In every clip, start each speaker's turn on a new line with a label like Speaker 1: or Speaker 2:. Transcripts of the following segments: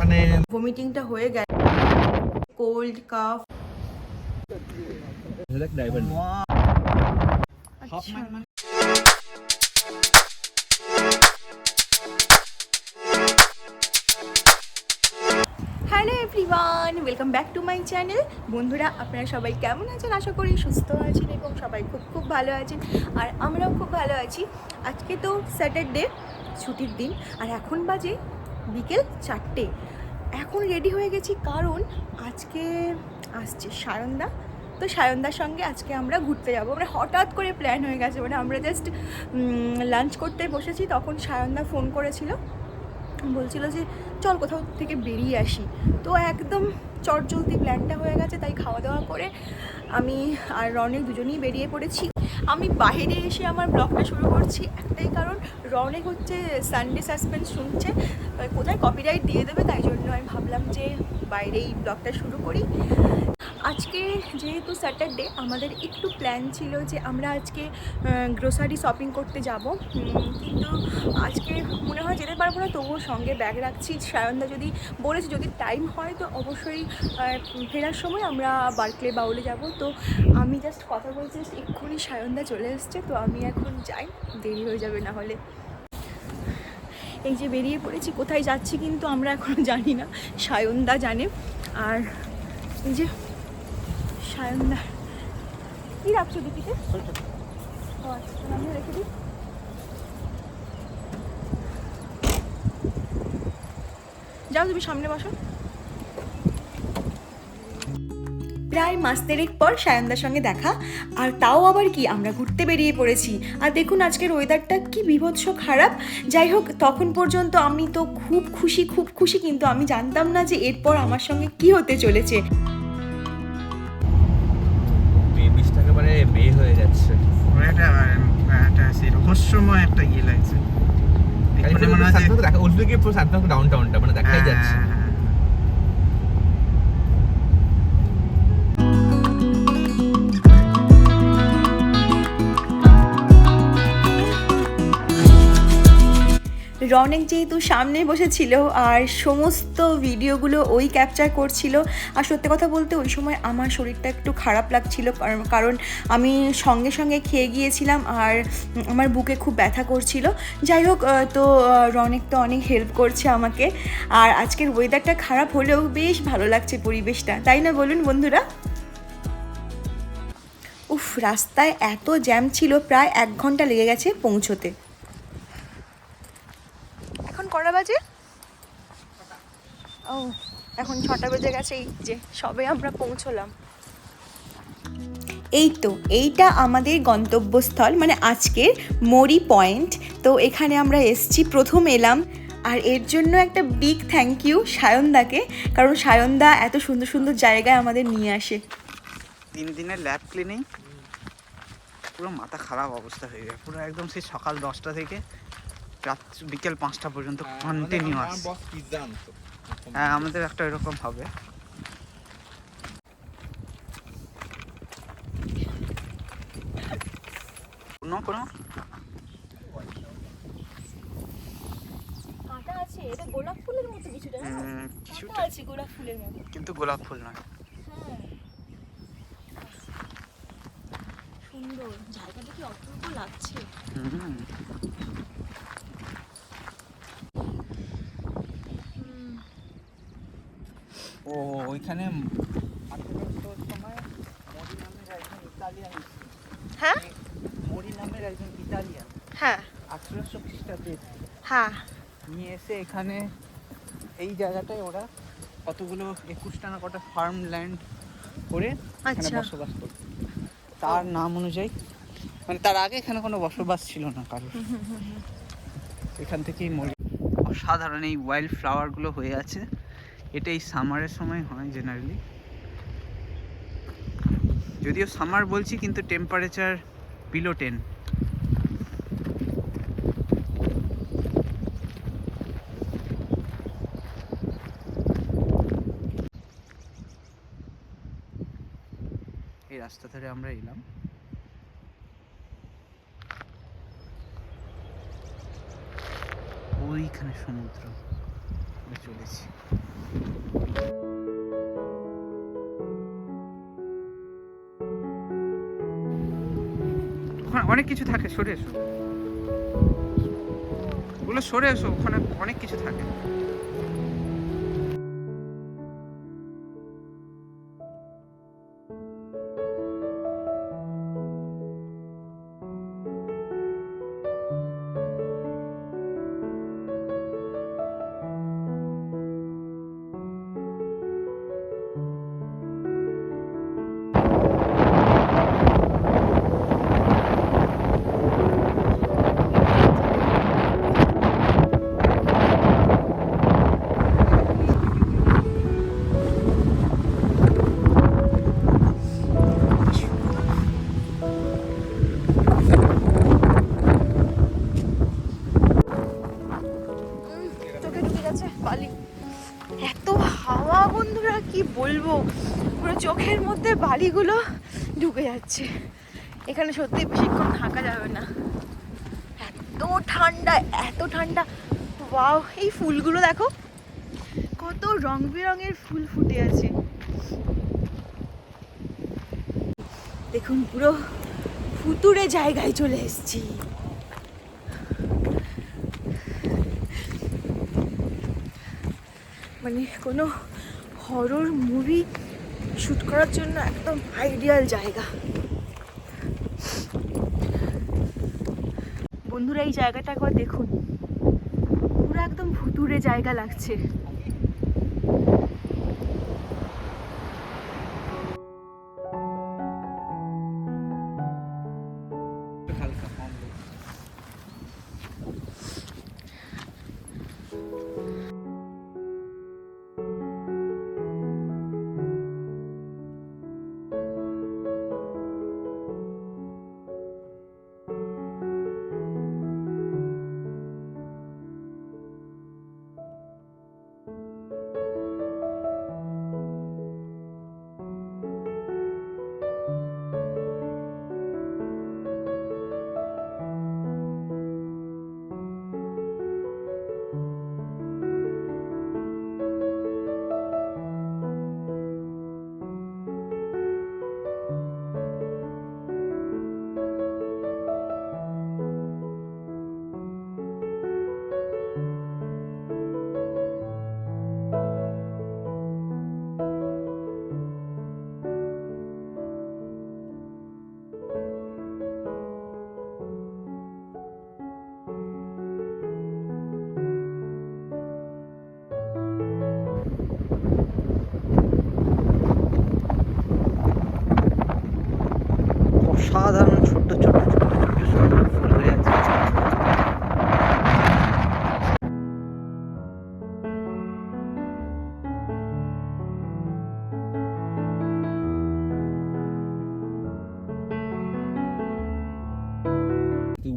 Speaker 1: মানে
Speaker 2: ভমিটিংটা হয়ে গেছে। কোল্ড কাফ আচ্ছা hello everyone welcome back to my channel বন্ধুরা আপনারা সবাই কেমন আছেন? আশা করি সুস্থ আছেন এবং সবাই খুব খুব ভালো আছেন। আর আমরাও খুব ভালো আছি। আজকে তো স্যাটারডে ছুটির দিন। আর এখন বাজে বিকেল চারটে। এখন রেডি হয়ে গেছি কারণ আজকে আসছে সায়নদা। তো সায়নদার সঙ্গে আজকে আমরা ঘুরতে যাব। মানে হঠাৎ করে প্ল্যান হয়ে গেছে। মানে আমরা জাস্ট লাঞ্চ করতে বসেছি, তখন সায়নদা ফোন করেছিল। বলছিল যে, চল কোথাও থেকে বেরিয়ে আসি। তো একদম চটজলদি প্ল্যানটা হয়ে গেছে, তাই খাওয়া দাওয়া করে আমি আর রনেক দুজনেই বেরিয়ে পড়েছি। আমি বাইরে এসে আমার ব্লগটা শুরু করছি একটাই কারণ রনেক হচ্ছে সানডে সাসপেন্স শুনছে। কোথায় কপিরাইট দিয়ে দেবে, তাই জন্য আমি ভাবলাম যে বাইরেই ব্লগটা শুরু করি। আজকে যেহেতু স্যাটারডে আমাদের একটু প্ল্যান ছিল যে আমরা আজকে গ্রোসারি শপিং করতে যাব। কিন্তু আজকে মনে হয় যেতে পারব না, তবুও সঙ্গে ব্যাগ রাখছি। সায়নদা যদি বলেছে, যদি টাইম হয়, তো অবশ্যই ফেরার সময় আমরা বার্কলে বাউলে যাব। তো আমি জাস্ট কথা বলছি এক্ষুনি সায়নদা চলে এসছে, তো আমি এখন যাই। দেরি হয়ে যাবে না হলে। এই যে বেরিয়ে পড়েছি, কোথায় যাচ্ছি কিন্তু আমরা এখনও জানি না। সায়নদা জানে। আর এই যে সায়নদা কী রাখছো ও আচ্ছা রেখে দিই। যাও তুমি সামনে বসো। প্রায় মাস দেড়েক পর সায়নদার সঙ্গে দেখা আর তাও আবার কি আমরা ঘুরতে বেরিয়ে পড়েছি। আর দেখুন আজকের ওয়েদারটা কি বিভৎস খারাপ। যাই হোক তখন পর্যন্ত আমি তো খুব খুশি খুব খুশি কিন্তু আমি জানতাম না যে এরপর আমার সঙ্গে কি হতে চলেছে।
Speaker 1: একেবারে বে হয়ে যাচ্ছে।
Speaker 3: একটা সেই রহস্যময় একটা ইয়ে লাগছে। মানে মনে হচ্ছে
Speaker 1: গিয়ে পুরো সাতটা ডাউন টাউনটা মানে দেখাই যাচ্ছে।
Speaker 2: রনেক যেহেতু সামনে বসেছিল আর সমস্ত ভিডিওগুলো ওই ক্যাপচার করছিল, আর সত্যি কথা বলতে ওই সময় আমার শরীরটা একটু খারাপ লাগছিল, কারণ- আমি সঙ্গে সঙ্গে খেয়ে গিয়েছিলাম আর আমার বুকে খুব ব্যথা করছিল। যাই হোক তো রনেক তো অনেক হেল্প করছে আমাকে, আর আজকের ওয়েদারটা খারাপ হলেও বেশ ভালো লাগছে পরিবেশটা, তাই না বলুন বন্ধুরা? উফ, রাস্তায় এত জ্যাম ছিল, প্রায় এক ঘণ্টা লেগে গেছে পৌঁছোতে। কটা বাজে? ও এখন ছটা বেজে গেছে এই যে সবে আমরা পৌঁছলাম। এই তো এইটা আমাদের গন্তব্যস্থল মানে আজকের মরি পয়েন্ট। তো এখানে আমরা এসছি প্রথম এলাম। আর এর জন্য একটা বিগ থ্যাংক ইউ সায়নদাকে কারণ সায়নদা এত সুন্দর সুন্দর জায়গায় আমাদের নিয়ে আসে।
Speaker 3: তিন দিনের ল্যাব ক্লিনিং পুরো মাথা খারাপ অবস্থা হয়ে যায় পুরো একদম সেই সকাল দশটা থেকে রাত বিকেল পাঁচটা পর্যন্ত কন্টিনিউয়াস
Speaker 1: বস
Speaker 3: হ্যাঁ আমাদের একটা এরকম হবে। কোনো কোনো?
Speaker 2: কাঁটা আছে এটা গোলাপ ফুলের মতো কিছুটা
Speaker 3: উম, কিছুটা।
Speaker 2: আছে গোলাপ ফুলের মতো।
Speaker 3: কিন্তু গোলাপ ফুল নয়।
Speaker 2: হ্যাঁ। সুন্দর। জায়গাটা কি অপূর্ব লাগছে।
Speaker 3: হুম ও ওইখানে
Speaker 2: হ্যাঁ?
Speaker 3: মরি নামের একজন ইতালিয়ান।
Speaker 2: হ্যাঁ।
Speaker 3: আঠেরোশো খ্রিস্টাব্দে
Speaker 2: হ্যাঁ।
Speaker 3: নিয়ে এসে এখানে এই জায়গাটায় ওরা কতগুলো একুশটা না কটা ফার্ম ল্যান্ড করে এখানে
Speaker 2: আচ্ছা।
Speaker 3: বসবাস করত। তার নাম অনুযায়ী মানে তার আগে এখানে কোনো বসবাস ছিল না কারোর। এখান থেকেই মরি। অসাধারণ এই ওয়াইল্ড ফ্লাওয়ারগুলো হয়ে আছে। এটা এই সামারের সময় হয় জেনারেলি যদিও সামার বলছি, কিন্তু টেম্পারেচার বিলো টেন এই রাস্তা ধরে আমরা এলাম। ওইখানে সমুদ্র। চলেছি। হ্যাঁ, অনেক কিছু থাকে সরে এসো। ওগুলো সরে এসো ওখানে অনেক কিছু থাকে।
Speaker 2: এখানে সত্যি বেশিক্ষণ থাকা যাবে না। এত ঠান্ডা এত ঠান্ডা। ওয়াও, এই ফুলগুলো দেখো। কত রং বেরঙের ফুল ফুটে আছে। দেখুন, পুরো ফুতুরে জায়গায় চলে এসেছি। মানে কোনো হরর মুভি শ্যুট করার জন্য একদম আইডিয়াল জায়গা। বন্ধুরা এই জায়গাটা একবার দেখুন। পুরো একদম ভুতুরে জায়গা লাগছে।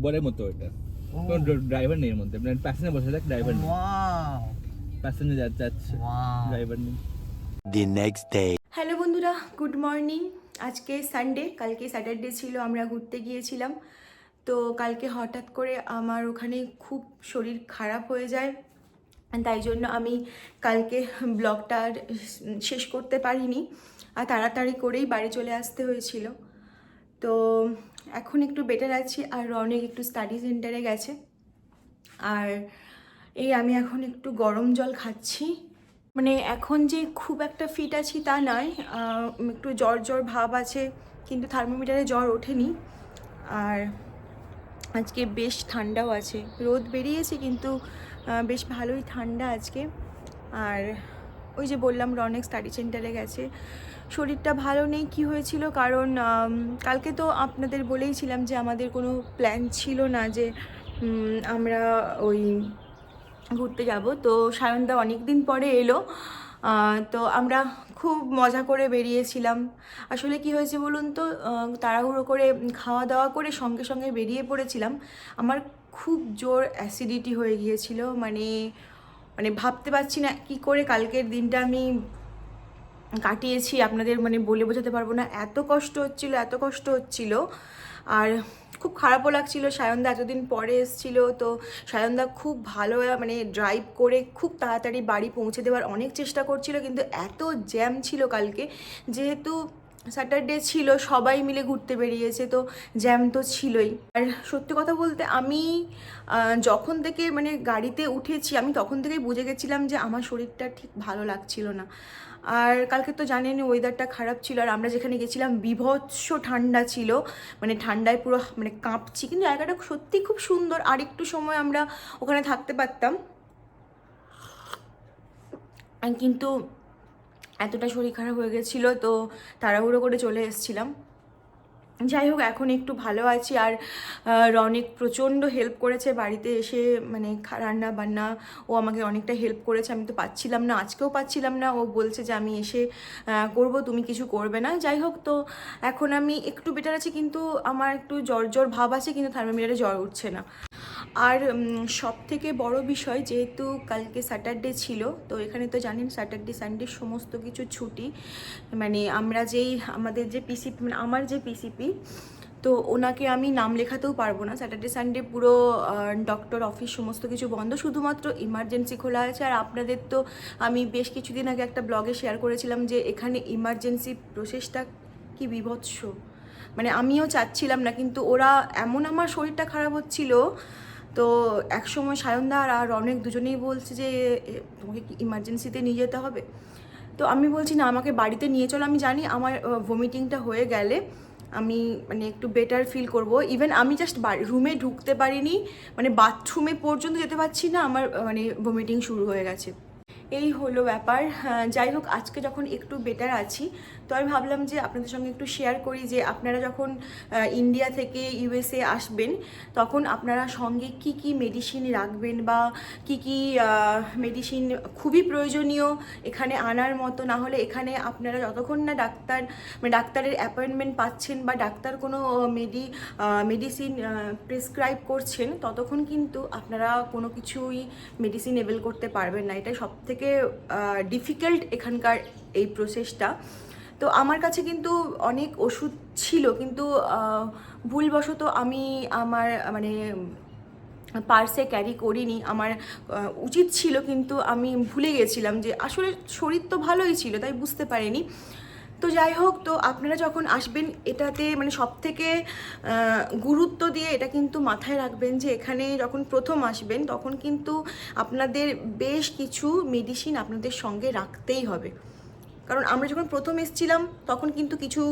Speaker 1: উবারের মতো এটা কোনো ড্রাইভার নেই এর মধ্যে। মানে প্যাসেঞ্জার বসে থাক ড্রাইভার নেই। প্যাসেঞ্জার যাচ্ছে। ড্রাইভার নেই।
Speaker 4: The next day.
Speaker 2: হ্যালো বন্ধুরা। গুড মর্নিং আজকে সানডে কালকে স্যাটারডে ছিল আমরা ঘুরতে গিয়েছিলাম। তো কালকে হঠাৎ করে আমার ওখানে খুব শরীর খারাপ হয়ে যায়। তাই জন্য আমি কালকে ব্লগটা আর শেষ করতে পারিনি। আর তাড়াতাড়ি করেই বাড়ি চলে আসতে হয়েছিল। তো এখন একটু বেটার আছি আর রনেক একটু স্টাডি সেন্টারে গেছে। আর এই আমি এখন একটু গরম জল খাচ্ছি। মানে এখন যে খুব একটা ফিট আছি তা নয় একটু জ্বর জ্বর ভাব আছে, কিন্তু থার্মোমিটারে জ্বর ওঠেনি। আর আজকে বেশ ঠান্ডাও আছে। রোদ বেরিয়েছে কিন্তু বেশ ভালোই ঠান্ডা আজকে। আর ওই যে বললাম রনেক স্টাডি সেন্টারে গেছে। শরীরটা ভালো নেই, কি হয়েছিল? কারণ কালকে তো আপনাদের বলেইছিলাম যে আমাদের কোনো প্ল্যান ছিল না যে আমরা ওই ঘুরতে যাব। তো সায়নদা অনেক দিন পরে এলো। তো আমরা খুব মজা করে বেরিয়েছিলাম। আসলে কি হয়েছে বলুন তো তাড়াহুড়ো করে খাওয়া দাওয়া করে সঙ্গে সঙ্গে বেরিয়ে পড়েছিলাম। আমার খুব জোর অ্যাসিডিটি হয়ে গিয়েছিল। মানে মানে ভাবতে পারছি না কি করে কালকের দিনটা আমি কাটিয়েছি, আপনাদের মানে বলে বোঝাতে পারব না। এত কষ্ট হচ্ছিল, এত কষ্ট হচ্ছিল। আর খুব খারাপও লাগছিল, সায়নদা এতদিন পরে এসেছিল, তো সায়নদা খুব ভালো মানে ড্রাইভ করে খুব তাড়াতাড়ি বাড়ি পৌঁছে দেওয়ার অনেক চেষ্টা করছিল, কিন্তু এত জ্যাম ছিল কালকে। যেহেতু স্যাটারডে ছিল, সবাই মিলে ঘুরতে বেরিয়েছে, তো জ্যাম তো ছিলই। আর সত্যি কথা বলতে আমি যখন থেকে মানে গাড়িতে উঠেছি, আমি তখন থেকেই বুঝে গেছিলাম যে আমার শরীরটা ঠিক ভালো লাগছিল না। আর কালকে তো জানেন ওয়েদারটা খারাপ ছিল, আর আমরা যেখানে গেছিলাম বিভৎস ঠান্ডা ছিল মানে ঠান্ডায় পুরো মানে কাঁপছি, কিন্তু জায়গাটা সত্যি খুব সুন্দর, আর একটু সময় আমরা ওখানে থাকতে পারতাম। কিন্তু এতটা শরীর খারাপ হয়ে গেছিল, তো তাড়াহুড়ো করে চলে এসেছিলাম। যাই হোক, এখন একটু ভালো আছি আর রনিক প্রচণ্ড হেল্প করেছে বাড়িতে এসে মানে রান্না বান্না, ও আমাকে অনেকটা হেল্প করেছে, আমি তো পাচ্ছিলাম না, আজকেও পাচ্ছিলাম না, ও বলছে যে আমি এসে করব, তুমি কিছু করবে না, যাই হোক, তো এখন আমি একটু বেটার আছি, কিন্তু আমার একটু জ্বর জ্বর ভাব আছে, কিন্তু থার্মোমিটারে জ্বর উঠছে না। আর সব থেকে বড় বিষয় যেহেতু কালকে স্যাটারডে ছিল, তো এখানে তো জানেন স্যাটারডে সানডে সমস্ত কিছু ছুটি। মানে আমরা যেই, আমাদের যে পিসিপি মানে আমার যে পিসিপি তো ওনাকে আমি নাম লেখাতেও পারব না। স্যাটারডে সানডে পুরো ডক্টর অফিস সমস্ত কিছু বন্ধ। শুধুমাত্র ইমার্জেন্সি খোলা আছে। আর আপনাদের তো আমি বেশ কিছুদিন আগে একটা ব্লগে শেয়ার করেছিলাম যে এখানে ইমার্জেন্সি প্রসেসটা কি বিভৎস। মানে আমিও চাচ্ছিলাম না, কিন্তু ওরা এমন আমার শরীরটা খারাপ হচ্ছিল। তো একসময় সায়নদা আর অনেক দুজনেই বলছে যে তোমাকে কি ইমার্জেন্সিতে নিয়ে যেতে হবে? তো আমি বলছি, না, আমাকে বাড়িতে নিয়ে চলো। আমি জানি আমার ভমিটিংটা হয়ে গেলে আমি মানে একটু বেটার ফিল করব। ইভেন আমি জাস্ট রুমে ঢুকতে পারিনি মানে বাথরুমে পর্যন্ত যেতে পারছি না, আমার মানে ভমিটিং শুরু হয়ে গেছে। এই হলো ব্যাপার। হ্যাঁ, যাই হোক আজকে যখন একটু বেটার আছি তো আমি ভাবলাম যে আপনাদের সঙ্গে একটু শেয়ার করি যে আপনারা যখন ইন্ডিয়া থেকে ইউএসএ আসবেন তখন আপনারা সঙ্গে কি কি মেডিসিন রাখবেন বা কি কি মেডিসিন খুবই প্রয়োজনীয় এখানে আনার মতো না হলে এখানে আপনারা যতক্ষণ না ডাক্তার মানে ডাক্তারের অ্যাপয়েন্টমেন্ট পাচ্ছেন বা ডাক্তার কোনো মেডি মেডিসিন প্রেসক্রাইব করছেন ততক্ষণ কিন্তু আপনারা কোনো কিছুই মেডিসিন এভেল করতে পারবেন না। এটাই সব থেকে ডিফিকাল্ট এখানকার এই প্রসেসটা তো আমার কাছে কিন্তু অনেক ওষুধ ছিল, কিন্তু ভুলবশত আমি আমার মানে পার্সে ক্যারি করিনি। আমার উচিত ছিল, কিন্তু আমি ভুলে গেছিলাম যে আসলে শরীর তো ভালোই ছিল, তাই বুঝতে পারিনি। তো যাই হোক, তো আপনারা যখন আসবেন, এটাতে মানে সব থেকে গুরুত্ব দিয়ে এটা কিন্তু মাথায় রাখবেন যে এখানে যখন প্রথম আসবেন, তখন কিন্তু আপনাদের বেশ কিছু মেডিসিন আপনাদের সঙ্গে রাখতেই হবে। কারণ আমরা যখন প্রথম এসছিলাম, তখন কিন্তু কিছু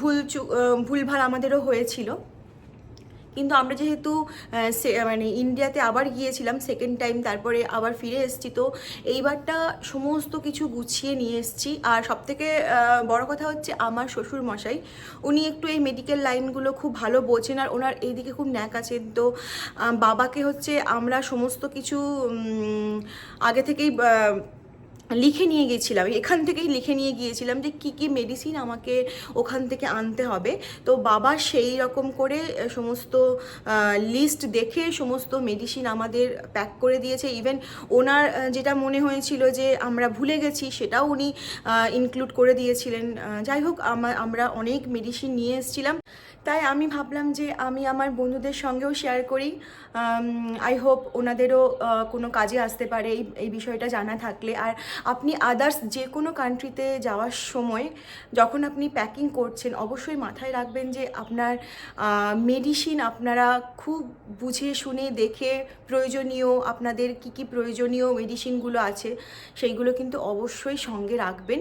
Speaker 2: ভুল ভুলভাল আমাদেরও হয়েছিল। কিন্তু আমরা যেহেতু মানে ইন্ডিয়াতে আবার গিয়েছিলাম সেকেন্ড টাইম তারপরে আবার ফিরে এসেছি, তো এইবারটা সমস্ত কিছু গুছিয়ে নিয়ে এসেছি। আর সবথেকে বড় কথা হচ্ছে আমার শ্বশুর মশাই উনি একটু এই মেডিকেল লাইনগুলো খুব ভালো বোঝেন আর ওনার এইদিকে খুব ন্যাক আছে। তো বাবাকে হচ্ছে আমরা সমস্ত কিছু আগে থেকেই লিখে নিয়ে গিয়েছিলাম। এখান থেকেই লিখে নিয়ে গিয়েছিলাম যে কি কি মেডিসিন আমাকে ওখান থেকে আনতে হবে। তো বাবা সেই রকম করে সমস্ত লিস্ট দেখে সমস্ত মেডিসিন আমাদের প্যাক করে দিয়েছে। ইভেন ওনার যেটা মনে হয়েছিল যে আমরা ভুলে গেছি, সেটাও উনি ইনক্লুড করে দিয়েছিলেন। যাই হোক, আমা- আমরা অনেক মেডিসিন নিয়ে এসেছিলাম। তাই আমি ভাবলাম যে আমি আমার বন্ধুদের সঙ্গেও শেয়ার করি। আই হোপ ওনাদেরও কোনো কাজে আসতে পারে এই বিষয়টা জানা থাকলে। আর আপনি আদার্স যে কোনো কান্ট্রিতে যাওয়ার সময় যখন আপনি প্যাকিং করছেন, অবশ্যই মাথায় রাখবেন যে আপনার মেডিসিন আপনারা খুব বুঝে শুনে দেখে প্রয়োজনীয়, আপনাদের কি কি প্রয়োজনীয় মেডিসিনগুলো আছে, সেইগুলো কিন্তু অবশ্যই সঙ্গে রাখবেন।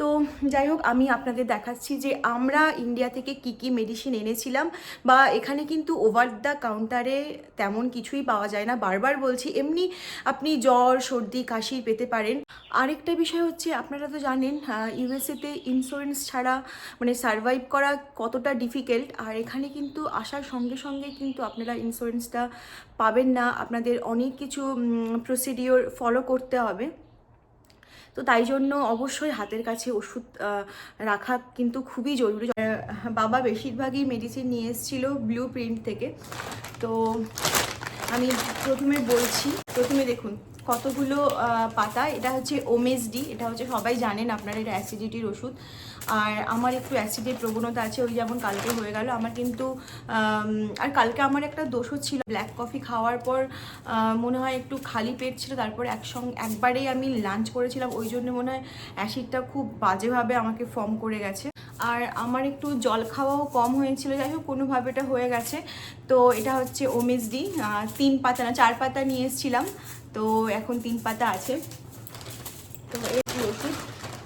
Speaker 2: তো যাই হোক, আমি আপনাদের দেখাচ্ছি যে আমরা ইন্ডিয়া থেকে কি কি মেডিসিন এনেছিলাম বা এখানে কিন্তু ওভার দ্য কাউন্টারে তেমন কিছুই পাওয়া যায় না। বারবার বলছি, এমনি আপনি জ্বর, সর্দি, কাশি পেতে পারেন। আরেকটা বিষয় হচ্ছে, আপনারা তো জানেন ইউএসএতে ইন্স্যুরেন্স ছাড়া মানে সারভাইভ করা কতটা ডিফিকাল্ট আর এখানে কিন্তু আসার সঙ্গে সঙ্গে কিন্তু আপনারা ইন্স্যুরেন্সটা পাবেন না। আপনাদের অনেক কিছু প্রসিডিওর ফলো করতে হবে। তো তাই জন্য অবশ্যই হাতের কাছে ওষুধ রাখা কিন্তু খুবই জরুরি। বাবা বেশিরভাগই মেডিসিন নিয়ে এসেছিল ব্লু প্রিন্ট থেকে। তো আমি প্রথমে বলছি, প্রথমে দেখুন কতগুলো পাতা। এটা হচ্ছে ওমেসডি এটা হচ্ছে সবাই জানেন, আপনারা এটা অ্যাসিডিটির ওষুধ। আর আমার একটু অ্যাসিডের প্রবণতা আছে, ওই যেমন কালকে হয়ে গেল। আমার কিন্তু আর কালকে আমার একটা দোষও ছিল। ব্ল্যাক কফি খাওয়ার পর মনে হয় একটু খালি পেট ছিল। তারপর একসঙ্গে একবারেই আমি লাঞ্চ করেছিলাম। ওই জন্য মনে হয় অ্যাসিডটা খুব বাজেভাবে আমাকে ফর্ম করে গেছে। আর আমার একটু জল খাওয়াও কম হয়েছিল। যাই হোক, কোনোভাবে এটা হয়ে গেছে। তো এটা হচ্ছে ওমেসডি তিন পাতা না, চার পাতা নিয়ে এসেছিলাম। তো এখন তিন পাতা আছে। তো এই ওষুধ।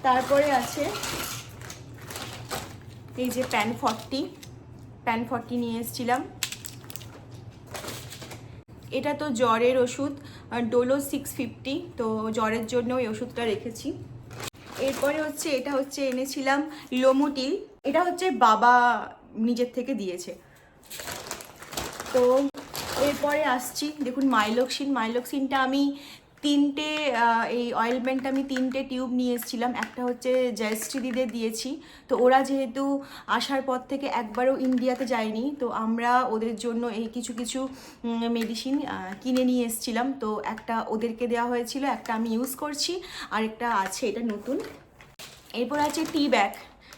Speaker 2: তারপরে আছে এই যে প্যান ফর্টি প্যান ফর্টি নিয়ে এসেছিলাম। এটা তো জ্বরের ওষুধ ডোলো সিক্স ফিফটি, তো জ্বরের জন্য এই ওষুধটা রেখেছি। এরপরে হচ্ছে, এটা হচ্ছে এনেছিলাম লোমোটিল, এটা হচ্ছে বাবা নিজের থেকে দিয়েছে। তো এরপরে আসছি, দেখুন মাইলক্সিন, মাইলক্সিনটা আমি তিনটে এই অয়েলমেন্ট আমি তিনটে টিউব নিয়ে এসেছিলাম। একটা হচ্ছে জয়শ্রী দিদের দিয়েছি। তো ওরা যেহেতু আসার পর থেকে একবারও ইন্ডিয়াতে যায়নি, তো আমরা ওদের জন্য এই কিছু কিছু মেডিসিন কিনে নিয়ে এসেছিলাম। তো একটা ওদেরকে দেওয়া হয়েছিল, একটা আমি ইউজ করছি, আর একটা আছে এটা নতুন। এরপর আছে টি ব্যাগ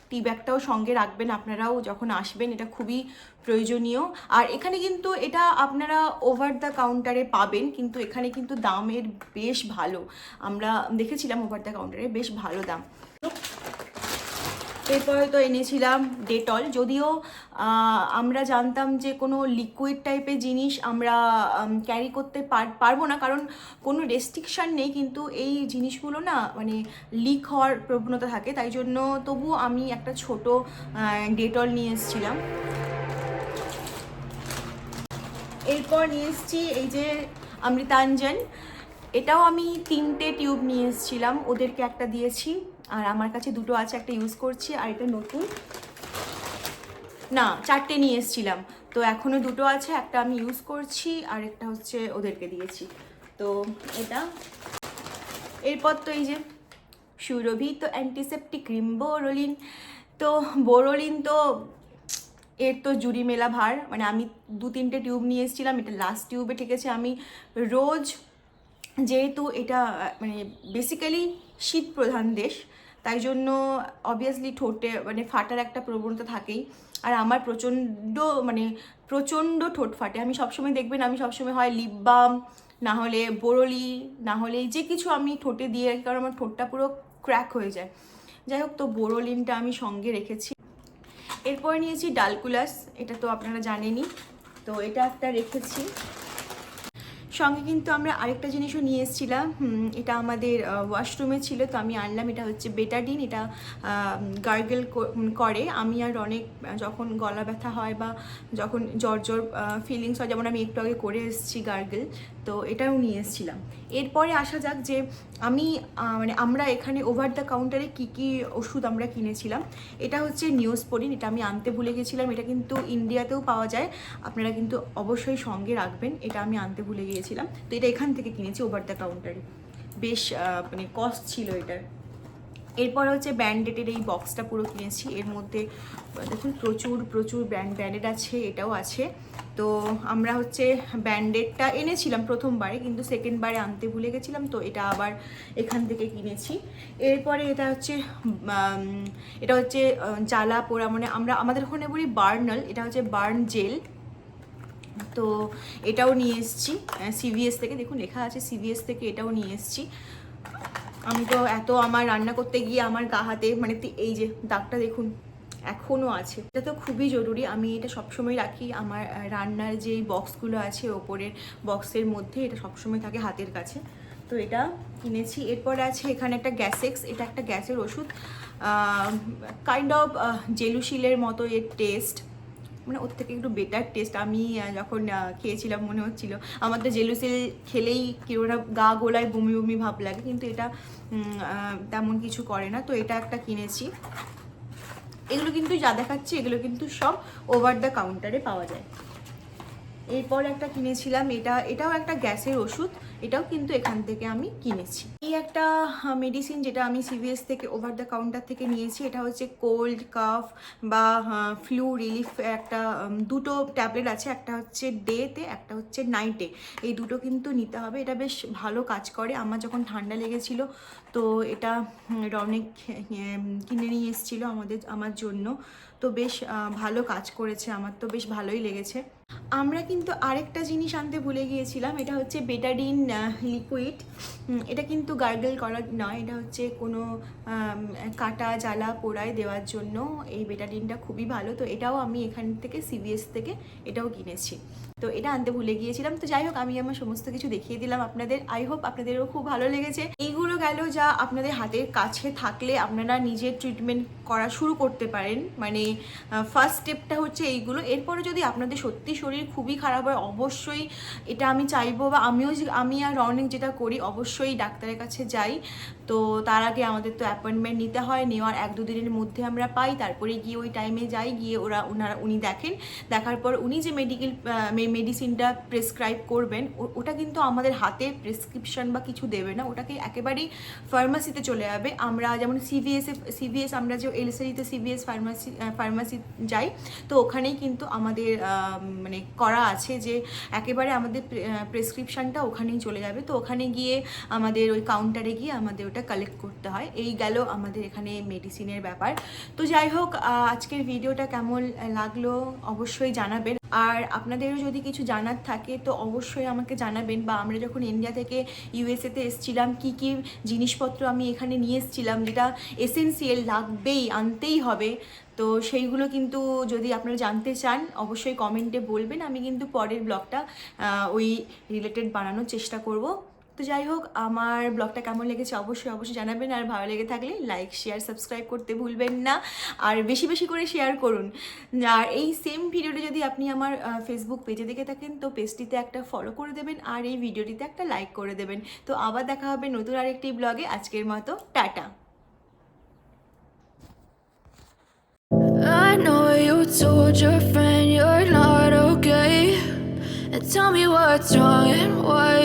Speaker 2: টি ব্যাগটাও সঙ্গে রাখবেন, আপনারাও যখন আসবেন, এটা খুবই প্রয়োজনীয়। আর এখানে কিন্তু এটা আপনারা ওভার দ্য কাউন্টারে পাবেন, কিন্তু এখানে কিন্তু দামের বেশ ভালো। আমরা দেখেছিলাম ওভার দ্য কাউন্টারে বেশ ভালো দাম। এরপরে তো এনেছিলাম ডেটল যদিও আমরা জানতাম যে কোনো লিকুইড টাইপের জিনিস আমরা ক্যারি করতে পার- পারব না। কারণ কোনো রেস্ট্রিকশান নেই, কিন্তু এই জিনিসগুলো না মানে লিক হওয়ার প্রবণতা থাকে। তাই জন্য তবু আমি একটা ছোট ডেটল নিয়ে এসেছিলাম। এরপর নিয়ে এসেছি এই যে অমৃতাঞ্জন। এটাও আমি তিনটে টিউব নিয়ে এসেছিলাম, ওদেরকে একটা দিয়েছি। আর আমার কাছে দুটো আছে, একটা ইউজ করছি, আর এটা নতুন। না, চারটে নিয়ে এসেছিলাম। তো এখনও দুটো আছে, একটা আমি ইউজ করছি, আর একটা হচ্ছে ওদেরকে দিয়েছি। তো এটা। এরপর তো এই যে সুরভি, তো অ্যান্টিসেপটিক ক্রিম বোরোলিন তো বোরোলিন তো এর তো জুড়ি মেলা ভার। মানে আমি দু তিনটে টিউব নিয়ে এসেছিলাম, এটা লাস্ট টিউবে ঠেকেছে। আমি রোজ যেহেতু এটা মানে বেসিক্যালি শীত প্রধান দেশ, তাই জন্য অবভিয়াসলি ঠোঁটে মানে ফাটার একটা প্রবণতা থাকেই। আর আমার প্রচণ্ড মানে প্রচণ্ড ঠোঁট ফাটে। আমি সবসময় দেখবেন, আমি সবসময় হয় লিপ বাম না হলে বোরলি, না হলে যে কিছু আমি ঠোঁটে দিয়ে রাখি কারণ আমার ঠোঁটটা পুরো ক্র্যাক হয়ে যায়। যাই হোক, তো বোরোলিনটা আমি সঙ্গে রেখেছি। এরপরে নিয়েছি ডালকুলাস, এটা তো আপনারা জানেনই। তো এটা একটা রেখেছি। সঙ্গে কিন্তু আমরা আরেকটা জিনিসও নিয়ে এসেছিলাম এটা আমাদের ওয়াশরুমে ছিল, তো আমি আনলাম, এটা হচ্ছে বেটাডিন এটা গার্গেল করে। আমি আর অনেক, যখন গলা ব্যথা হয় বা যখন জ্বর জ্বর ফিলিংস হয়, যেমন আমি একটু আগে করে এসেছি গার্গেল তো এটাও নিয়ে এসেছিলাম। এরপরে আসা যাক যে আমি মানে আমরা এখানে ওভার দ্য কাউন্টারে কি কি ওষুধ আমরা কিনেছিলাম। এটা হচ্ছে নিউজপোরিন এটা আমি আনতে ভুলে গেছিলাম। এটা কিন্তু ইন্ডিয়াতেও পাওয়া যায়। আপনারা কিন্তু অবশ্যই সঙ্গে রাখবেন। এটা আমি আনতে ভুলে গিয়েছিলাম। তো এটা এখান থেকে কিনেছি ওভার দ্য কাউন্টারে বেশ মানে কস্ট ছিল এটার। এরপর হচ্ছে ব্যান্ডেডের এই বক্সটা পুরো কিনেছি। এর মধ্যে, দেখুন, প্রচুর প্রচুর ব্র্যান্ড ব্যান্ডেড আছে, এটাও আছে। তো আমরা হচ্ছে ব্যান্ডেডটা এনেছিলাম প্রথমবারে, কিন্তু সেকেন্ডবারে আনতে ভুলে গেছিলাম, তো এটা আবার এখান থেকে কিনেছি। এরপরে এটা হচ্ছে এটা হচ্ছে জ্বালা পোড়া মানে আমরা, আমাদের ওখানে বলি বার্নাল, এটা হচ্ছে বার্ন জেল। তো এটাও নিয়ে এসেছি সিভিএস থেকে, দেখুন, লেখা আছে সিভিএস থেকে, এটাও নিয়ে এসেছি। আমি তো এত আমার রান্না করতে গিয়ে আমার গা হাতে মানে এই যে দাগটা দেখুন এখনও আছে। এটা তো খুবই জরুরি। আমি এটা সবসময় রাখি। আমার রান্নার যে বক্সগুলো আছে ওপরের বক্সের মধ্যে, এটা সবসময় থাকে হাতের কাছে। তো এটা কিনেছি এরপর আছে এখানে একটা গ্যাসেক্স এটা একটা গ্যাসের ওষুধ। কাইন্ড অফ জেলুশিলের মতো এর টেস্ট মানে ওর থেকে একটু বেটার টেস্ট আমি যখন খেয়েছিলাম, মনে হচ্ছিল। আমার তো জেলুসিল খেলেই কেউ ওরা গা গোলায় বমি বমি ভাব লাগে, কিন্তু এটা তেমন কিছু করে না। তো এটা একটা কিনেছি। এগুলো কিন্তু যা দেখাচ্ছি, এগুলো কিন্তু সব ওভার দ্য কাউন্টারে পাওয়া যায়। এরপর একটা কিনেছিলাম, এটা, এটাও একটা গ্যাসের ওষুধ, এটাও কিন্তু এখান থেকে আমি কিনেছি। এই একটা মেডিসিন যেটা আমি সিভিএস থেকে ওভার দ্য কাউন্টার থেকে নিয়েছি, এটা হচ্ছে কোল্ড কাফ বা ফ্লু রিলিফ একটা দুটো ট্যাবলেট আছে, একটা হচ্ছে ডেতে একটা হচ্ছে নাইটে এই দুটো কিন্তু নিতে হবে, এটা বেশ ভালো কাজ করে। আমার যখন ঠান্ডা লেগেছিল, তো এটা রনিক কিনে নিয়ে এসেছিল আমাদের, আমার জন্য। তো বেশ ভালো কাজ করেছে, আমার তো বেশ ভালোই লেগেছে। আমরা কিন্তু আরেকটা জিনিস আনতে ভুলে গিয়েছিলাম, এটা হচ্ছে বেটাডিন লিকুইড এটা কিন্তু গার্গেল করার নয়, এটা হচ্ছে কোনো কাটা, জ্বালা, পোড়ায় দেওয়ার জন্য। এই বেটাডিনটা খুবই ভালো, তো এটাও আমি এখান থেকে সিবিএস থেকে এটাও কিনেছি। তো এটা আনতে ভুলে গিয়েছিলাম, তো যাই হোক, আমি আমার সমস্ত কিছু দেখিয়ে দিলাম আপনাদের। আই হোপ আপনাদেরও খুব ভালো লেগেছে। এইগুলো গেল যা আপনাদের হাতের কাছে থাকলে আপনারা নিজের ট্রিটমেন্ট করা শুরু করতে পারেন। মানে ফার্স্ট স্টেপটা হচ্ছে এইগুলো। এরপরে যদি আপনাদের সত্যি শরীর খুবই খারাপ হয়, অবশ্যই এটা আমি চাইব বা আমিও আমি আর রনিং যেটা করি, অবশ্যই ডাক্তারের কাছে যাই। তো তার আগে আমাদের তো অ্যাপয়েন্টমেন্ট নিতে হয়, নেওয়ার এক দু দিনের মধ্যে আমরা পাই। তারপরে গিয়ে ওই টাইমে যাই, গিয়ে ওরা ওনারা উনি দেখেন। দেখার পর উনি যে মেডিকেল মেডিসিনটা প্রেসক্রাইব করবেন ওটা কিন্তু আমাদের হাতে প্রেসক্রিপশন বা কিছু দেবে না। ওটাকে একেবারেই ফার্মাসিতে চলে যাবে। আমরা যেমন সিভিএস সিভিএস আমরা যে এলসারিতে সিভিএস ফার্মাসি ফার্মাসি যাই, তো ওখানেই কিন্তু আমাদের মানে করা আছে যে একেবারে আমাদের প্রেসক্রিপশনটা ওখানেই চলে যাবে। তো ওখানে গিয়ে আমাদের ওই কাউন্টারে গিয়ে আমাদের ওটা কালেক্ট করতে হয়। এই গেল আমাদের এখানে মেডিসিনের ব্যাপার। তো যাই হোক আজকের ভিডিওটা কেমন লাগল অবশ্যই জানাবেন। আর আপনাদেরও যদি কিছু জানার থাকে, তো অবশ্যই আমাকে জানাবেন। বা আমরা যখন ইন্ডিয়া থেকে ইউএসএতে এসেছিলাম, কি কি জিনিসপত্র আমি এখানে নিয়ে এসেছিলাম, যেটা এসেন্সিয়াল লাগবেই, আনতেই হবে। তো সেইগুলো কিন্তু যদি আপনারা জানতে চান, অবশ্যই কমেন্টে বলবেন। আমি কিন্তু পরের ব্লগটা ওই রিলেটেড বানানোর চেষ্টা করব। তো যাই হোক, আমার ব্লগটা কেমন লেগেছে অবশ্যই অবশ্যই জানাবেন। আর ভালো লেগে থাকলে লাইক শেয়ার সাবস্ক্রাইব করতে ভুলবেন না। আর বেশি বেশি করে শেয়ার করুন। আর এই সেম ভিডিওটি যদি আপনি আমার ফেসবুক পেজে দেখে থাকেন, তো পেজটিতে একটা ফলো করে দেবেন। আর এই ভিডিওটিতে একটা লাইক করে দেবেন। তো আবার দেখা হবে নতুন আরেকটি ব্লগে। আজকের মতো tata.
Speaker 5: Told your friend you're not okay. And tell me what's wrong and why.